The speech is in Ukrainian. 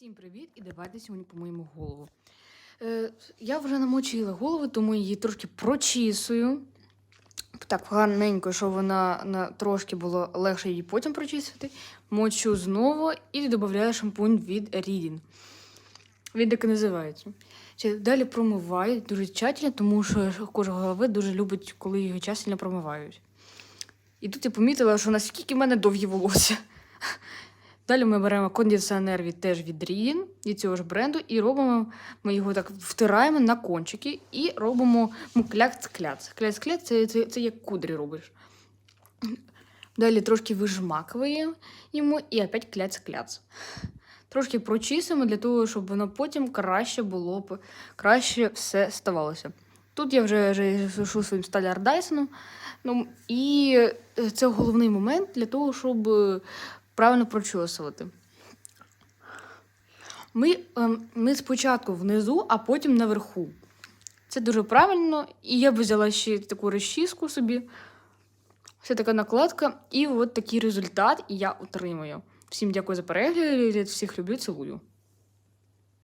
Всім привіт і давайте сьогодні помиємо голову. Е, я вже намочила голову, тому її трошки прочісую. Так гарненько, щоб вона на, трошки було легше її потім прочистити. Мочу знову і додаю шампунь від Rідін. Він так і називається. Далі промиваю дуже тщательно, тому що кожа голови дуже любить, коли її тщательно промивають. І тут я помітила, що наскільки в мене довгі волосся. Далі ми беремо кондиціонер від теж від Rін, від цього ж бренду, і робимо, ми його так втираємо на кончики і робимо ну, кляц-кляц. Кляц-кляц це, це, це як кудрі робиш. Далі трошки вижмакуємо йому і опять кляц-кляц. Трошки прочистимо для того, щоб воно потім краще було б, краще все ставалося. Тут я вже, вже сушу своїм сталяр Дайсоном. Ну, і е, це головний момент для того, щоб е, правильно прочосувати. Ми, ем, ми спочатку внизу, а потім наверху. Це дуже правильно. І я б взяла ще таку розчіску собі. Це така накладка, і от такий результат і я отримую. Всім дякую за перегляд, всіх люблю, цілую.